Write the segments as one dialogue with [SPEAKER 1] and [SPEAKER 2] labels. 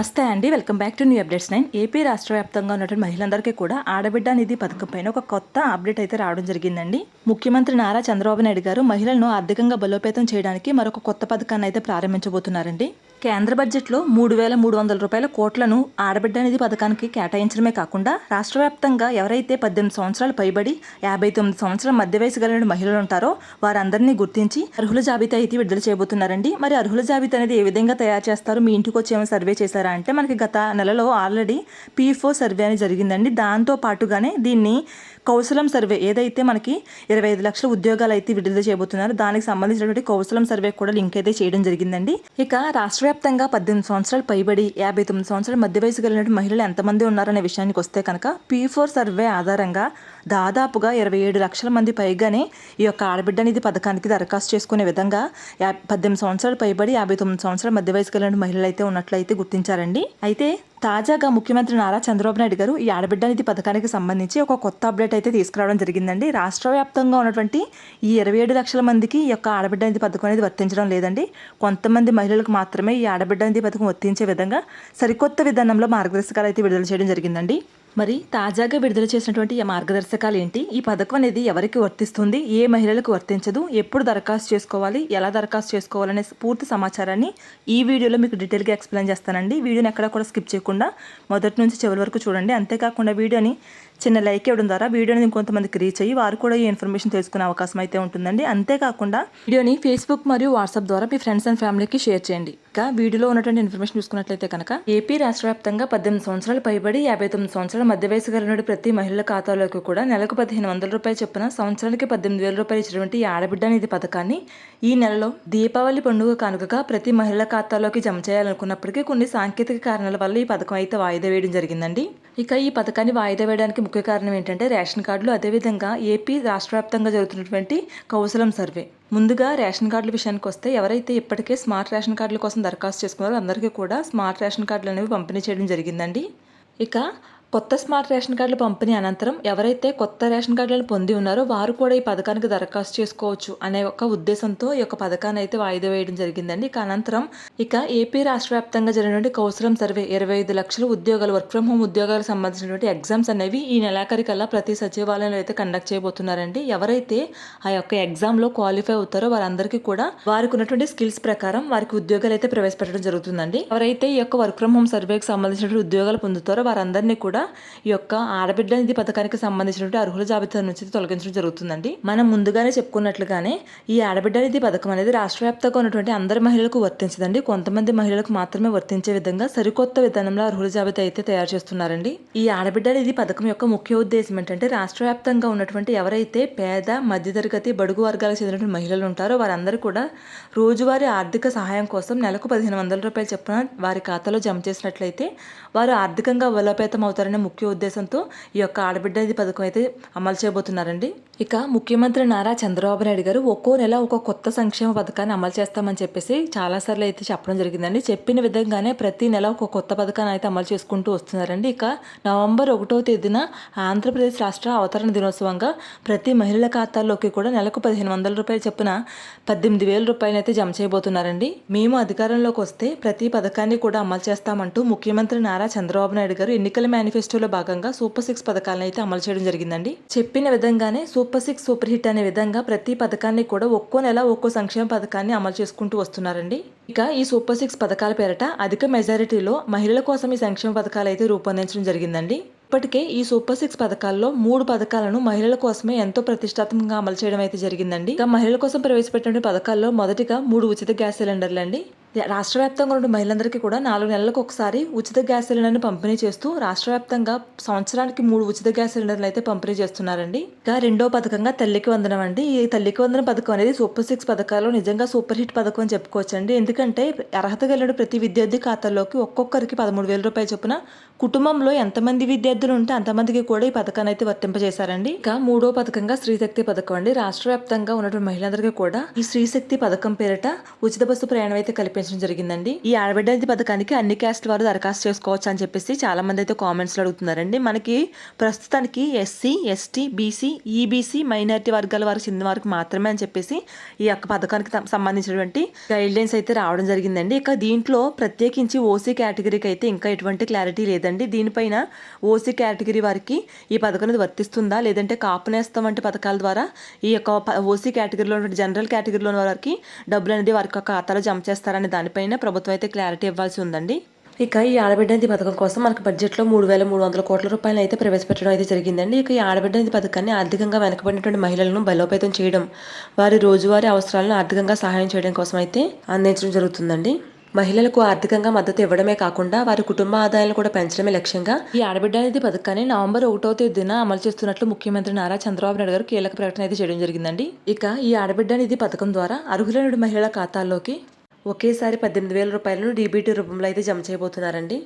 [SPEAKER 1] నమస్తే అండి. Welcome back to new updates nine. AP రాష్ట్ర వ్యాప్తంగా ఉన్నటువంటి మహిళలందరికీ కూడా ఆడబిడ్డ నిధి పథకం పైన ఒక కొత్త అప్డేట్ అయితే రావడం జరిగిందండి. ముఖ్యమంత్రి నారా చంద్రబాబు నాయుడు గారు మహిళలను ఆర్థికంగా బలోపేతం చేయడానికి మరొక కొత్త పథకాన్ని అయితే ప్రారంభించబోతున్నారండి. కేంద్ర బడ్జెట్లో మూడు వేల మూడు వందల రూపాయల కోట్లను ఆడబిడ్డ నిధి పథకానికి కేటాయించడమే కాకుండా రాష్ట్ర వ్యాప్తంగా ఎవరైతే పద్దెనిమిది సంవత్సరాలు పైబడి యాభై తొమ్మిది సంవత్సరాల మధ్య వయసు కలిగిన మహిళలు ఉంటారో వారందరినీ గుర్తించి అర్హుల జాబితా అయితే విడుదల చేయబోతున్నారండి. మరి అర్హుల జాబితా అనేది ఏ విధంగా తయారు చేస్తారు? మీ ఇంటికి వచ్చి ఏమైనా సర్వే చేశారా అంటే మనకి గత నెలలో ఆల్రెడీ పీ ఫోర్ సర్వే అనేది జరిగిందండి. దాంతో పాటుగానే దీన్ని కౌశలం సర్వే ఏదైతే మనకి ఇరవై ఐదు లక్షల ఉద్యోగాలు అయితే విడుదల చేయబోతున్నారు దానికి సంబంధించినటువంటి కౌశలం సర్వే కూడా లింక్ అయితే చేయడం జరిగిందండి. ఇక రాష్ట్ర వ్యాప్తంగా పద్దెనిమిది సంవత్సరాలు పైబడి యాభై తొమ్మిది సంవత్సరాల మధ్య వయసు కలిగిన మహిళలు ఎంతమంది ఉన్నారనే విషయానికి వస్తే కనుక పీ ఫోర్ సర్వే ఆధారంగా దాదాపుగా ఇరవై ఏడు లక్షల మంది పైగానే ఈ యొక్క ఆడబిడ్డ నిధి పథకానికి దరఖాస్తు చేసుకునే విధంగా పద్దెనిమిది సంవత్సరాలు పైబడి యాభై తొమ్మిది సంవత్సరాల మధ్య వయసు కలిగిన మహిళలు అయితే ఉన్నట్లయితే గుర్తించారండి. అయితే తాజాగా ముఖ్యమంత్రి నారా చంద్రబాబు నాయుడు గారు ఈ ఆడబిడ్డ నిధి పథకానికి సంబంధించి ఒక కొత్త అప్డేట్ అయితే తీసుకురావడం జరిగిందండి. రాష్ట్ర వ్యాప్తంగా ఉన్నటువంటి ఈ ఇరవై ఏడు లక్షల మందికి ఈ యొక్క ఆడబిడ్డ నిధి పథకం అనేది వర్తించడం లేదండి. కొంతమంది మహిళలకు మాత్రమే ఈ ఆడబిడ్డ నిధి పథకం వర్తించే విధంగా సరికొత్త విధానంలో మార్గదర్శకాలు అయితే విడుదల చేయడం జరిగిందండి. మరి తాజాగా విడుదల చేసినటువంటి ఈ మార్గదర్శకాలు ఏంటి ఈ పథకం అనేది ఎవరికి వర్తిస్తుంది? ఏ మహిళలకు వర్తించదు? ఎప్పుడు దరఖాస్తు చేసుకోవాలి? ఎలా దరఖాస్తు చేసుకోవాలనే పూర్తి సమాచారాన్ని ఈ వీడియోలో మీకు డీటెయిల్గా ఎక్స్ప్లెయిన్ చేస్తానండి. వీడియోని ఎక్కడ కూడా స్కిప్ చేయకుండా మొదటి నుంచి చివరి వరకు చూడండి. అంతేకాకుండా వీడియోని చిన్న లైక్ ఇవ్వడం ద్వారా వీడియోని ఇంకొంతమందికి రీచ్ అయ్యి వారు కూడా ఈ ఇన్ఫర్మేషన్ తెలుసుకునే అవకాశం అయితే ఉంటుందండి. అంతేకాకుండా వీడియోని ఫేస్బుక్ మరియు వాట్సాప్ ద్వారా మీ ఫ్రెండ్స్ అండ్ ఫ్యామిలీకి షేర్ చేయండి. ఇంకా వీడియోలో ఉన్నటువంటి ఇన్ఫర్మేషన్ చూసుకున్నట్లయితే కనుక ఏపీ రాష్ట్ర వ్యాప్తంగా పద్దెనిమిది సంవత్సరాలు పైబడి యాభై తొమ్మిది సంవత్సరాల మధ్య వయసు కలిగిన ప్రతి మహిళల ఖాతాలోకి కూడా నెలకు పదిహేను వందల రూపాయలు చొప్పున సంవత్సరానికి పద్దెనిమిది వేల రూపాయలు ఇచ్చినటువంటి ఆడబిడ్డ నిధి పథకాన్ని ఈ నెలలో దీపావళి పండుగ కానుకగా ప్రతి మహిళల ఖాతాలోకి జమ చేయాలనుకున్నప్పటికీ కొన్ని సాంకేతిక కారణాల వల్ల ఈ పథకం అయితే వాయిదా వేయడం జరిగిందండి. ఇక ఈ పథకాన్ని వాయిదా వేయడానికి ముఖ్య కారణం ఏంటంటే రేషన్ కార్డులు అదేవిధంగా ఏపీ రాష్ట్ర వ్యాప్తంగా జరుగుతున్నటువంటి కౌశలం సర్వే. ముందుగా రేషన్ కార్డుల విషయానికి వస్తే ఎవరైతే ఇప్పటికే స్మార్ట్ రేషన్ కార్డుల కోసం దరఖాస్తు చేసుకున్నారో అందరికీ కూడా స్మార్ట్ రేషన్ కార్డులు అనేవి పంపిణీ చేయడం జరిగిందండి. ఇక కొత్త స్మార్ట్ రేషన్ కార్డులు పంపిణీ అనంతరం ఎవరైతే కొత్త రేషన్ కార్డులను పొంది ఉన్నారో వారు కూడా ఈ పథకానికి దరఖాస్తు చేసుకోవచ్చు అనే ఒక ఉద్దేశంతో ఈ యొక్క పథకాన్ని అయితే వాయిదా వేయడం జరిగిందండి. ఇక అనంతరం ఇక ఏపీ రాష్ట్ర వ్యాప్తంగా జరిగినటువంటి కౌశలం సర్వే ఇరవై ఐదు లక్షల ఉద్యోగాలు వర్క్ ఫ్రమ్ హోమ్ ఉద్యోగాలకు సంబంధించినటువంటి ఎగ్జామ్స్ అనేవి ఈ నెలాఖరికల్లా ప్రతి సచివాలయంలో అయితే కండక్ట్ చేయబోతున్నారండి. ఎవరైతే ఆ యొక్క ఎగ్జామ్లో క్వాలిఫై అవుతారో వారందరికీ కూడా వారికి ఉన్నటువంటి స్కిల్స్ ప్రకారం వారికి ఉద్యోగాలు అయితే ప్రవేశపెట్టడం జరుగుతుందండి. ఎవరైతే ఈ యొక్క వర్క్ ఫ్రమ్ హోమ్ సర్వేకి సంబంధించినటువంటి ఉద్యోగాలు పొందుతారో వారందరినీ కూడా ఈ యొక్క ఆడబిడ్డ నిధి పథకానికి సంబంధించినటువంటి అర్హుల జాబితా నుంచి తొలగించడం జరుగుతుందండి. మనం ముందుగానే చెప్పుకున్నట్లుగానే ఈ ఆడబిడ్డ నిధి పథకం అనేది రాష్ట్ర వ్యాప్తంగా ఉన్నటువంటి అందరి మహిళలకు వర్తించదండి. కొంతమంది మహిళలకు మాత్రమే వర్తించే విధంగా సరికొత్త విధానంలో అర్హుల జాబితా అయితే తయారు చేస్తున్నారండి. ఈ ఆడబిడ్డ నిధి పథకం యొక్క ముఖ్య ఉద్దేశం ఏంటంటే రాష్ట్ర వ్యాప్తంగా ఉన్నటువంటి ఎవరైతే పేద మధ్యతరగతి బడుగు వర్గాలకు చెందినటువంటి మహిళలు ఉంటారో వారందరూ కూడా రోజువారీ ఆర్థిక సహాయం కోసం నెలకు పదిహేను వందల రూపాయలు చొప్పున వారి ఖాతాలో జమ చేసినట్లయితే వారు ఆర్థికంగా బలోపేతం అవుతారు ముఖ్య ఉద్దేశంతో ఈ యొక్క ఆడబిడ్డ నిధి పథకం అయితే అమలు చేయబోతున్నారండి. ఇక ముఖ్యమంత్రి నారా చంద్రబాబు నాయుడు గారు ఒక్కో నెల ఒక కొత్త సంక్షేమ పథకాన్ని అమలు చేస్తామని చెప్పేసి చాలాసార్లు అయితే చెప్పడం జరిగిందండి. చెప్పిన విధంగానే ప్రతి నెల ఒక కొత్త పథకాన్ని అయితే అమలు చేసుకుంటూ వస్తున్నారండి. ఇక నవంబర్ ఒకటో తేదీన ఆంధ్రప్రదేశ్ రాష్ట్ర అవతరణ దినోత్సవంగా ప్రతి మహిళల ఖాతాల్లోకి కూడా నెలకు పదిహేను వందల రూపాయలు చొప్పున పద్దెనిమిది వేల రూపాయలు అయితే జమ చేయబోతున్నారండి. మేము అధికారంలోకి వస్తే ప్రతి పథకాన్ని కూడా అమలు చేస్తామంటూ ముఖ్యమంత్రి నారా చంద్రబాబు నాయుడు గారు ఎన్నికల మేనిఫెస్టోలో భాగంగా సూపర్ సిక్స్ పథకాలను అయితే అమలు చేయడం జరిగిందండి. చెప్పిన విధంగానే సూపర్ సిక్స్ సూపర్ హిట్ అనే విధంగా ప్రతి పథకాన్ని కూడా ఒక్కో నెల ఒక్కో సంక్షేమ పథకాన్ని అమలు చేసుకుంటూ వస్తున్నారండి. ఇక ఈ సూపర్ సిక్స్ పథకాల పేరట అధిక మెజారిటీలో మహిళల కోసం ఈ సంక్షేమ పథకాలు అయితే రూపొందించడం జరిగిందండి. ఇప్పటికే ఈ సూపర్ సిక్స్ పథకాల్లో మూడు పథకాలను మహిళల కోసమే ఎంతో ప్రతిష్టాత్మకంగా అమలు చేయడం అయితే జరిగిందండి. ఇక మహిళల కోసం ప్రవేశపెట్టిన పథకాల్లో మొదటిగా మూడు ఉచిత గ్యాస్ సిలిండర్లు అండి రాష్ట్ర వ్యాప్తంగా ఉన్న మహిళలందరికీ కూడా నాలుగు నెలలకు ఒకసారి ఉచిత గ్యాస్ సిలిండర్ని పంపిణీ చేస్తూ రాష్ట్ర వ్యాప్తంగా సంవత్సరానికి మూడు ఉచిత గ్యాస్ సిలిండర్లు అయితే పంపిణీ చేస్తున్నారండి. ఇంకా రెండో పథకంగా తల్లికి వందనం అండి. ఈ తల్లికి వందనం పథకం అనేది సూపర్ సిక్స్ పథకాల్లో నిజంగా సూపర్ హిట్ పథకం అని చెప్పుకోవచ్చండి. ఎందుకంటే అర్హత కలిగిన ప్రతి విద్యార్థి ఖాతాలోకి ఒక్కొక్కరికి పదమూడు వేల రూపాయలు చొప్పున కుటుంబంలో ఎంతమంది విద్యార్థులు ఉంటే అంతమందికి కూడా ఈ పథకాన్ని అయితే వర్తింపజేశారండి. ఇక మూడో పథకంగా స్త్రీశక్తి పథకం అండి. రాష్ట్ర వ్యాప్తంగా ఉన్నటువంటి మహిళలందరికీ కూడా ఈ స్త్రీశక్తి పథకం పేరిట ఉచిత బస్సు ప్రయాణం అయితే కలిపి పెంచడం జరిగిందండి. ఈ ఆడబిడ్డ నిధి పథకానికి అన్ని క్యాస్ట్ వారు దరఖాస్తు చేసుకోవచ్చు అని చెప్పేసి చాలా మంది అయితే కామెంట్స్లో అడుగుతున్నారండి. మనకి ప్రస్తుతానికి SC ST BC EBC minority వర్గాల వారికి చెందిన వారికి మాత్రమే అని చెప్పేసి ఈ యొక్క పథకానికి సంబంధించినటువంటి గైడ్ లైన్స్ అయితే రావడం జరిగిందండి. ఇక దీంట్లో ప్రత్యేకించి ఓసీ కేటగిరీకి అయితే ఇంకా ఎటువంటి క్లారిటీ లేదండి. దీనిపైన ఓసీ కేటగిరీ వారికి ఈ పథకం అనేది వర్తిస్తుందా? లేదంటే కాపు నేస్తం వంటి పథకాల ద్వారా ఈ యొక్క ఓసీ కేటగిరీలో జనరల్ కేటగిరీలో ఉన్న వారికి డబ్బులు అనేది వారికి ఖాతాలో జమ చేస్తారనే దానిపైన ప్రభుత్వం అయితే క్లారిటీ ఇవ్వాల్సి ఉందండి. ఇక ఈ ఆడబిడ్డ నిధి పథకం కోసం మనకు బడ్జెట్లో మూడు వేల మూడు వందల కోట్ల రూపాయలు అయితే ప్రవేశపెట్టడం అయితే జరిగిందండి. ఇక ఈ ఆడబిడ్డ నిధి పథకాన్ని ఆర్థికంగా వెనకబడినటువంటి మహిళలను బలోపేతం చేయడం వారి రోజువారీ అవసరాలను ఆర్థికంగా సహాయం చేయడం కోసం అయితే అందించడం జరుగుతుందండి. మహిళలకు ఆర్థికంగా మద్దతు ఇవ్వడమే కాకుండా వారి కుటుంబ ఆదాయాలను కూడా పెంచడమే లక్ష్యంగా ఈ ఆడబిడ్డ నిధి పథకాన్ని నవంబర్ ఒకటో తేదీన అమలు చేస్తున్నట్లు ముఖ్యమంత్రి నారా చంద్రబాబు నాయుడు గారు కీలక ప్రకటన అయితే చేయడం జరిగిందండి. ఇక ఈ ఆడబిడ్డ నిధి పథకం ద్వారా అర్హులైన మహిళల ఖాతాల్లోకి ఒకేసారి పద్దెనిమిది వేల రూపాయలను డీబీటీ రూపంలో అయితే జమ చేయబోతున్నారండి.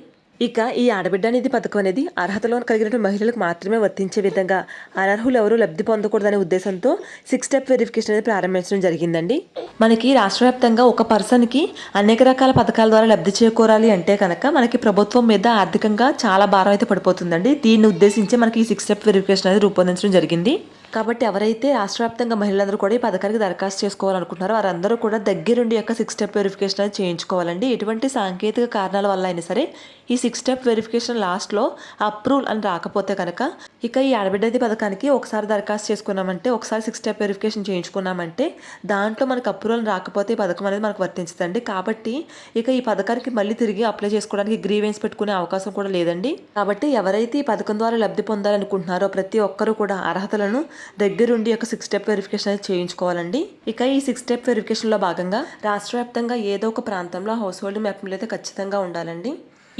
[SPEAKER 1] ఇక ఈ ఆడబిడ్డ నిధి పథకం అనేది అర్హతలో కలిగిన మహిళలకు మాత్రమే వర్తించే విధంగా అనర్హులు ఎవరు లబ్ధి పొందకూడదనే ఉద్దేశంతో సిక్స్ స్టెప్ వెరిఫికేషన్ అనేది ప్రారంభించడం జరిగిందండి. మనకి రాష్ట్ర వ్యాప్తంగా ఒక పర్సన్కి అనేక రకాల పథకాల ద్వారా లబ్ధి చేకూరాలి అంటే కనుక మనకి ప్రభుత్వం మీద ఆర్థికంగా చాలా భారం అయితే పడిపోతుందండి. దీన్ని ఉద్దేశించి మనకి ఈ సిక్స్ స్టెప్ వెరిఫికేషన్ అనేది రూపొందించడం జరిగింది. కాబట్టి ఎవరైతే రాష్ట్ర వ్యాప్తంగా మహిళలందరూ కూడా ఈ పథకానికి దరఖాస్తు చేసుకోవాలనుకుంటున్నారో వారందరూ కూడా దగ్గరుండి యొక్క సిక్స్ స్టెప్ వెరిఫికేషన్ అనేది చేయించుకోవాలండి. ఎటువంటి సాంకేతిక కారణాల వల్ల అయినా సరే ఈ సిక్స్ స్టెప్ వెరిఫికేషన్ లాస్ట్లో అప్రూవల్ అని రాకపోతే కనుక ఇక ఈ ఆడబిడ్డది పథకానికి ఒకసారి దరఖాస్తు చేసుకున్నామంటే ఒకసారి సిక్స్ స్టెప్ వెరిఫికేషన్ చేయించుకున్నామంటే దాంట్లో మనకు అప్రూవల్ రాకపోతే ఈ పథకం అనేది మనకు వర్తించదండి. కాబట్టి ఇక ఈ పథకానికి మళ్ళీ తిరిగి అప్లై చేసుకోవడానికి గ్రీవెన్స్ పెట్టుకునే అవకాశం కూడా లేదండి. కాబట్టి ఎవరైతే ఈ పథకం ద్వారా లబ్ధి పొందాలనుకుంటున్నారో ప్రతి ఒక్కరూ కూడా అర్హతలను దగ్గరుండి ఒక సిక్స్ స్టెప్ వెరిఫికేషన్ అనేది చేయించుకోవాలండి. ఇక ఈ సిక్స్ స్టెప్ వెరిఫికేషన్లో భాగంగా రాష్ట్ర వ్యాప్తంగా ఏదో ఒక ప్రాంతంలో హౌస్ హోల్డ్ మ్యాపింగ్లు అయితే ఖచ్చితంగా ఉండాలండి.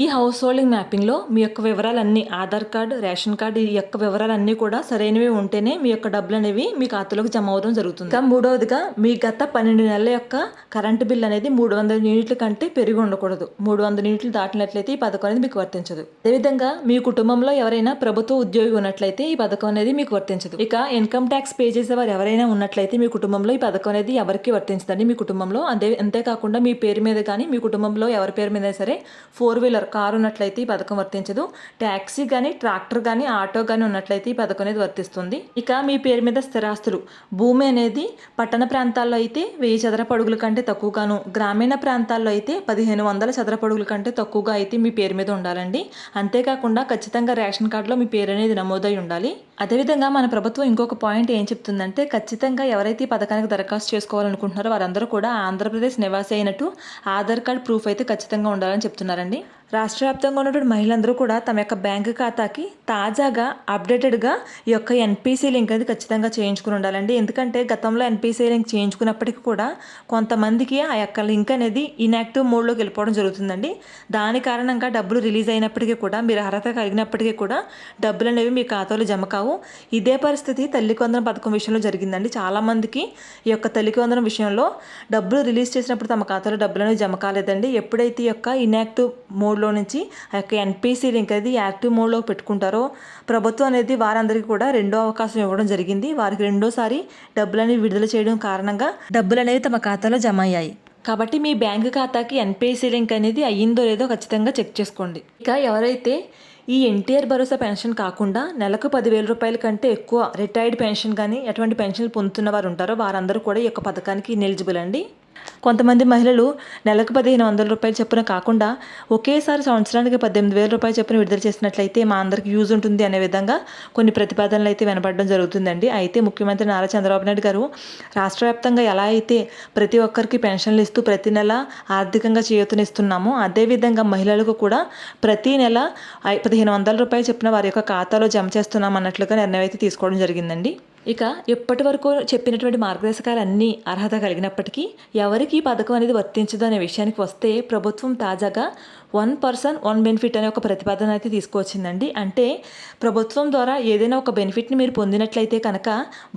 [SPEAKER 1] ఈ హౌస్ హోల్డింగ్ మ్యాపింగ్లో మీ యొక్క వివరాలన్నీ ఆధార్ కార్డ్ రేషన్ కార్డు ఈ యొక్క వివరాలన్నీ కూడా సరైనవి ఉంటేనే మీ యొక్క డబ్బులు అనేవి మీ ఖాతాలోకి జమ అవడం జరుగుతుంది. ఇంకా మూడవదిగా మీ గత పన్నెండు నెలల యొక్క కరెంటు బిల్ అనేది మూడు వందల యూనిట్ల కంటే పెరిగి ఉండకూడదు. మూడు వందల యూనిట్లు దాటినట్లయితే ఈ పథకం అనేది మీకు వర్తించదు. అదేవిధంగా మీ కుటుంబంలో ఎవరైనా ప్రభుత్వ ఉద్యోగి ఉన్నట్లయితే ఈ పథకం అనేది మీకు వర్తించదు. ఇక ఇన్కమ్ ట్యాక్స్ పే చేసేవారు ఎవరైనా ఉన్నట్లయితే మీ కుటుంబంలో ఈ పథకం అనేది ఎవరికి వర్తించదండి? మీ కుటుంబంలో. అదే అంతేకాకుండా మీ పేరు మీద కానీ మీ కుటుంబంలో ఎవరి పేరు మీద సరే ఫోర్ వీలర్ కారు ఉన్నట్లయితే ఈ పథకం వర్తించదు. ట్యాక్సీ కానీ ట్రాక్టర్ కానీ ఆటో కానీ ఉన్నట్లయితే ఈ పథకం అనేది వర్తిస్తుంది. ఇక మీ పేరు మీద స్థిరాస్తులు. భూమి అనేది పట్టణ ప్రాంతాల్లో అయితే వెయ్యి చదరపడుగుల కంటే తక్కువగాను గ్రామీణ ప్రాంతాల్లో అయితే పదిహేను వందల చదరపడుగుల కంటే తక్కువగా అయితే మీ పేరు మీద ఉండాలండి. అంతేకాకుండా ఖచ్చితంగా రేషన్ కార్డులో మీ పేరు అనేది నమోదై ఉండాలి. అదేవిధంగా మన ప్రభుత్వం ఇంకొక పాయింట్ ఏం చెప్తుందంటే ఖచ్చితంగా ఎవరైతే ఈ పథకానికి దరఖాస్తు చేసుకోవాలనుకుంటున్నారో వారందరూ కూడా ఆంధ్రప్రదేశ్ నివాసి అయినట్టు ఆధార్ కార్డ్ ప్రూఫ్ అయితే ఖచ్చితంగా ఉండాలని చెప్తున్నారండి. రాష్ట్ర వ్యాప్తంగా ఉన్నటువంటి మహిళలందరూ కూడా తమ యొక్క బ్యాంకు ఖాతాకి తాజాగా అప్డేటెడ్గా ఈ యొక్క ఎన్పిసి లింక్ అనేది ఖచ్చితంగా చేయించుకుని ఉండాలండి. ఎందుకంటే గతంలో ఎన్పిసి లింక్ చేయించుకున్నప్పటికీ కూడా కొంతమందికి ఆ యొక్క లింక్ అనేది ఇన్యాక్టివ్ మోడ్లోకి వెళ్ళిపోవడం జరుగుతుందండి. దాని కారణంగా డబ్బులు రిలీజ్ అయినప్పటికీ కూడా మీరు అర్హత కలిగినప్పటికీ కూడా డబ్బులు అనేవి మీ ఖాతాలో జమ కావు. ఇదే పరిస్థితి తల్లి కొందరం పథకం విషయంలో జరిగిందండి. చాలామందికి ఈ యొక్క తల్లి కొందరం విషయంలో డబ్బులు రిలీజ్ చేసినప్పుడు తమ ఖాతాలో డబ్బులు అనేవి జమ కాలేదండి. ఎప్పుడైతే ఈ యొక్క ఇన్యాక్టివ్ మోడ్లో నుంచి ఆ యొక్క ఎన్పిసి లింక్ అనేది యాక్టివ్ మోడ్లో పెట్టుకుంటారో ప్రభుత్వం అనేది వారందరికీ కూడా రెండో అవకాశం ఇవ్వడం జరిగింది. వారికి రెండోసారి డబ్బులు అనేవి విడుదల చేయడం కారణంగా డబ్బులు అనేవి తమ ఖాతాలో జమ అయ్యాయి. కాబట్టి మీ బ్యాంకు ఖాతాకి ఎన్పిసి లింక్ అనేది అయ్యిందో లేదో ఖచ్చితంగా చెక్ చేసుకోండి. ఇక ఎవరైతే ఈ ఎన్టీఆర్ భరోసా పెన్షన్ కాకుండా నెలకు పదివేల రూపాయల కంటే ఎక్కువ రిటైర్డ్ పెన్షన్ కానీ ఎటువంటి పెన్షన్లు పొందుతున్న వారు ఉంటారో వారందరూ కూడా ఈ యొక్క పథకానికి ఇనెలిజిబుల్ అండి. కొంతమంది మహిళలు నెలకు పదిహేను వందల రూపాయలు చొప్పున కాకుండా ఒకేసారి సంవత్సరానికి పద్దెనిమిది వేల రూపాయలు చొప్పున విడుదల చేసినట్లయితే మా అందరికి యూజ్ ఉంటుంది అనే విధంగా కొన్ని ప్రతిపాదనలు అయితే వినపడడం జరుగుతుందండి. అయితే ముఖ్యమంత్రి నారా చంద్రబాబు నాయుడు గారు రాష్ట్ర వ్యాప్తంగా ఎలా అయితే ప్రతి ఒక్కరికి పెన్షన్లు ఇస్తూ ప్రతి నెల ఆర్థికంగా చేయూతనిస్తున్నామో అదేవిధంగా మహిళలకు కూడా ప్రతి నెల పదిహేను వందల రూపాయలు చొప్పున వారి యొక్క ఖాతాలో జమ చేస్తున్నాం అన్నట్లుగా నిర్ణయం అయితే తీసుకోవడం జరిగిందండి. ఇక ఇప్పటి వరకు చెప్పినటువంటి మార్గదర్శకాలు అన్నీ అర్హత కలిగినప్పటికీ ఎవరికి ఈ పథకం అనేది వర్తించదు అనే విషయానికి వస్తే ప్రభుత్వం తాజాగా వన్ పర్సన్ వన్ బెనిఫిట్ అనే ఒక ప్రతిపాదన అయితే తీసుకువచ్చిందండి. అంటే ప్రభుత్వం ద్వారా ఏదైనా ఒక బెనిఫిట్ని మీరు పొందినట్లయితే కనుక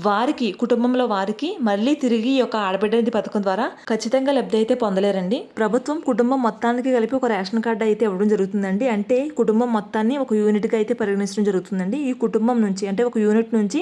[SPEAKER 1] వారికి కుటుంబంలో వారికి మళ్ళీ తిరిగి ఈ యొక్క ఆడబిడ్డ పథకం ద్వారా ఖచ్చితంగా లబ్ధి అయితే పొందలేరండి. ప్రభుత్వం కుటుంబం మొత్తానికి కలిపి ఒక రేషన్ కార్డు అయితే ఇవ్వడం జరుగుతుందండి. అంటే కుటుంబం మొత్తాన్ని ఒక యూనిట్గా అయితే పరిగణించడం జరుగుతుందండి. ఈ కుటుంబం నుంచి అంటే ఒక యూనిట్ నుంచి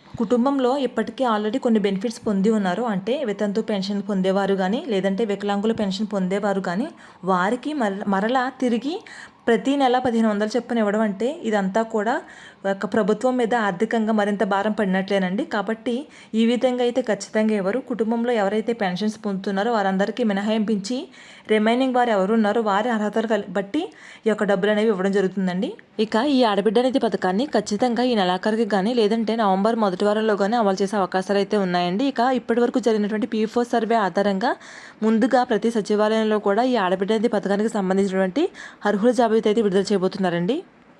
[SPEAKER 1] కుటుంబంలో ఇప్పటికే ఆల్రెడీ కొన్ని బెనిఫిట్స్ పొంది ఉన్నారు. అంటే వితంతు పెన్షన్ పొందేవారు కానీ లేదంటే వికలాంగుల పెన్షన్ పొందేవారు కానీ వారికి మర మరలా తిరిగి ప్రతి నెల పదిహేను వందలు చొప్పున ఇవ్వడం అంటే ఇదంతా కూడా ఒక ప్రభుత్వం మీద ఆర్థికంగా మరింత భారం పడినట్లేనండి. కాబట్టి ఈ విధంగా అయితే ఖచ్చితంగా ఎవరు కుటుంబంలో ఎవరైతే పెన్షన్స్ పొందుతున్నారో వారందరికీ మినహాయింపించి రిమైనింగ్ వారు ఎవరు ఉన్నారో వారి అర్హతలు బట్టి ఈ యొక్క డబ్బులు అనేవి ఇవ్వడం జరుగుతుందండి. ఇక ఈ ఆడబిడ్డ నిధి పథకాన్ని ఖచ్చితంగా ఈ నెలాఖరికి కానీ లేదంటే నవంబర్ మొదటి వారంలో కానీ అమలు చేసే అవకాశాలు అయితే ఉన్నాయండి. ఇక ఇప్పటి వరకు జరిగినటువంటి పీఫో ఫోర్ సర్వే ఆధారంగా ముందుగా ప్రతి సచివాలయంలో కూడా ఈ ఆడబిడ్డ నిధి పథకానికి సంబంధించినటువంటి అర్హుల జాబితా అయితే విడుదల చేయబోతున్నారండి?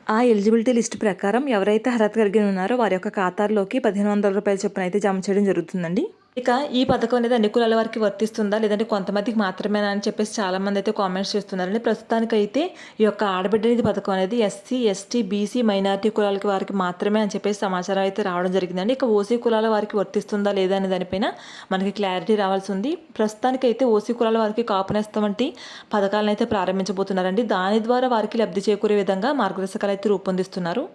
[SPEAKER 1] ఆ ఎలిజిబిలిటీ లిస్ట్ ప్రకారం ఎవరైతే అర్హత కలిగి ఉన్నారో వారి యొక్క ఖాతాల్లోకి పదిహేను వందల రూపాయల చొప్పున అయితే జమ చేయడం జరుగుతుందండి. ఇక ఈ పథకం అనేది అన్ని కులాల వారికి వర్తిస్తుందా? లేదంటే కొంతమందికి మాత్రమేనా అని చెప్పేసి చాలామంది అయితే కామెంట్స్ చేస్తున్నారండి. ప్రస్తుతానికి అయితే ఈ యొక్క ఆడబిడ్డ నిధి పథకం అనేది ఎస్సీ ఎస్టీ బీసీ మైనారిటీ కులాలకి వారికి మాత్రమే అని చెప్పేసి సమాచారం అయితే రావడం జరిగిందండి. ఇక ఓసీ కులాల వారికి వర్తిస్తుందా లేదా అనే దానిపైన మనకి క్లారిటీ రావాల్సి ఉంది. ప్రస్తుతానికి అయితే ఓసీ కులాల వారికి కాపునేస్తం వంటి పథకాలను అయితే ప్రారంభించబోతున్నారండి. దాని ద్వారా వారికి లబ్ధి చేకూరే విధంగా మార్గదర్శకాలు అయితే రూపొందిస్తున్నారు.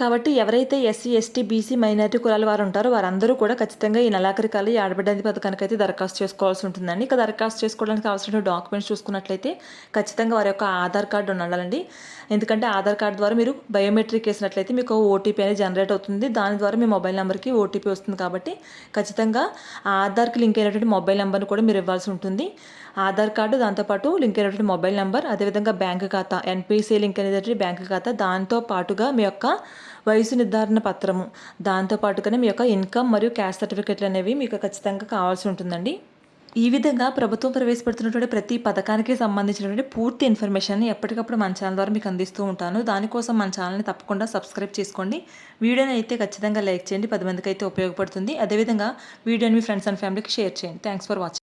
[SPEAKER 1] కాబట్టి ఎవరైతే ఎస్సీ ఎస్టీ బీసీ మైనారిటీ కులాల వారు ఉంటారో వారందరూ కూడా ఖచ్చితంగా ఈ నెలాఖరి కాలు ఈ ఆడబిడ్డ పథకానికి అయితే దరఖాస్తు చేసుకోవాల్సి ఉంటుందండి. ఇక దరఖాస్తు చేసుకోవడానికి అవసరమైన డాక్యుమెంట్స్ చూసుకున్నట్లయితే ఖచ్చితంగా వారి యొక్క ఆధార్ కార్డు ఉండాలండి. ఎందుకంటే ఆధార్ కార్డు ద్వారా మీరు బయోమెట్రిక్ వేసినట్లయితే మీకు ఓటీపీ అనేది జనరేట్ అవుతుంది. దాని ద్వారా మీ మొబైల్ నెంబర్కి ఓటీపీ వస్తుంది కాబట్టి ఖచ్చితంగా ఆ ఆధార్కి లింక్ అయినటువంటి మొబైల్ నెంబర్ని కూడా మీరు ఇవ్వాల్సి ఉంటుంది. ఆధార్ కార్డు దాంతోపాటు లింక్ అయినటువంటి మొబైల్ నెంబర్ అదేవిధంగా బ్యాంక్ ఖాతా ఎన్పిసి లింక్ అనేటువంటి బ్యాంక్ ఖాతా దాంతో పాటుగా మీ యొక్క వయసు నిర్ధారణ పత్రము దాంతో పాటుగానే మీ యొక్క ఇన్కమ్ మరియు క్యాష్ సర్టిఫికెట్లు అనేవి మీకు ఖచ్చితంగా కావాల్సి ఉంటుందండి. ఈ విధంగా ప్రభుత్వం ప్రవేశపెడుతున్నటువంటి ప్రతి పథకానికి సంబంధించినటువంటి పూర్తి ఇన్ఫర్మేషన్ని ఎప్పటికప్పుడు మన ఛానల్ ద్వారా మీకు అందిస్తూ ఉంటాను. దానికోసం మన ఛానల్ని తప్పకుండా సబ్స్క్రైబ్ చేసుకోండి. వీడియోని అయితే ఖచ్చితంగా లైక్ చేయండి. పది మందికి అయితే ఉపయోగపడుతుంది. అదేవిధంగా వీడియోని మీ ఫ్రెండ్స్ అండ్ ఫ్యామిలీకి షేర్ చేయండి. Thanks for watching.